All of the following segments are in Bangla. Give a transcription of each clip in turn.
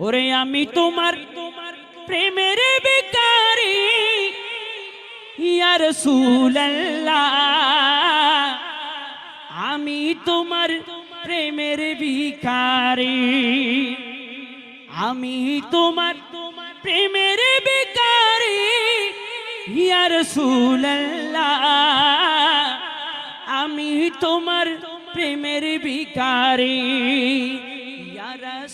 ওরে আমি তোমার তোমার প্রেমের বেকারি ইয়ার সুল্লাহ আমি তোমার প্রেমের ভিখারি, আমি তোমার তোমার প্রেমের বেকারি ইয়ার সুল্লাহ আমি তোমার প্রেমের ইয়া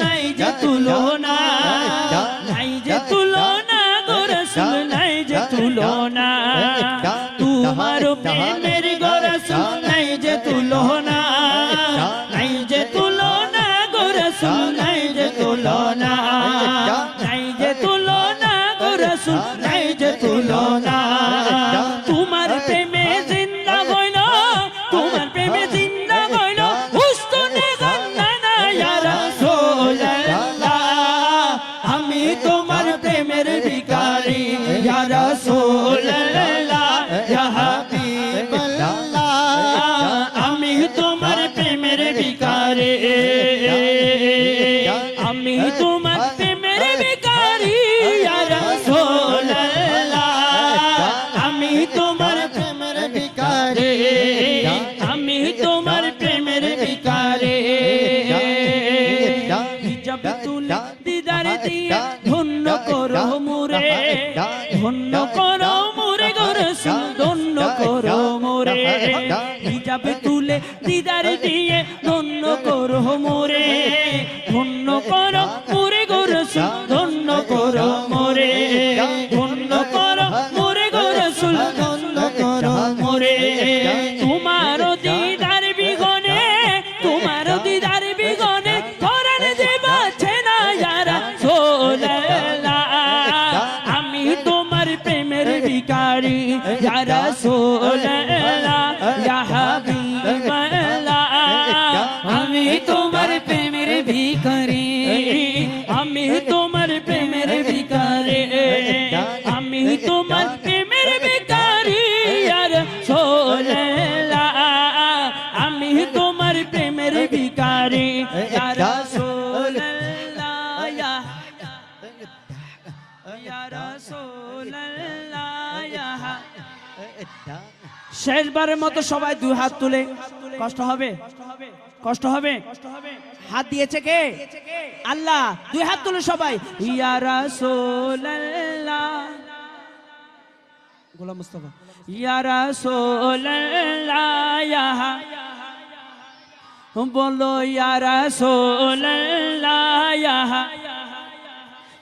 নাই যে তুলনা নাই যে তুলনা গড়া নাই যে তুলনা তোমার প্রেমের ইয়া ধন্য করো মোরে গরে ধন্য করো মোরে। হিজাব তুলে দিদার দিয়ে ধন্য করো মোরে। ধন্য করো মোরে গরসুল প্রেমের ভিখারি যারা সোলা আমি তোমার প্রেমের ভিখারি আমি তোমার প্রেমের ভিখারি আমি তোমার প্রেমের ভিখারি আর সোলা আমি তোমার প্রেমের ভিখারি আর সোলা শেষবারের মতো সবাই দুই হাত তুলে। কষ্ট হবে? কষ্ট হবে? হাত দিয়েছে কে? আল্লাহ, দুই হাত তুলে সবাই। ইয়া রাসূলুল্লাহ। গোলাম মুস্তাফা। ইয়া রাসূলুল্লাহ বলো, ইয়া রাসূলুল্লাহ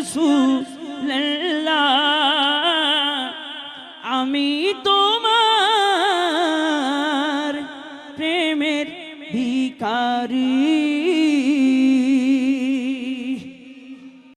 রাসূলুল্লাহ আমি তোমার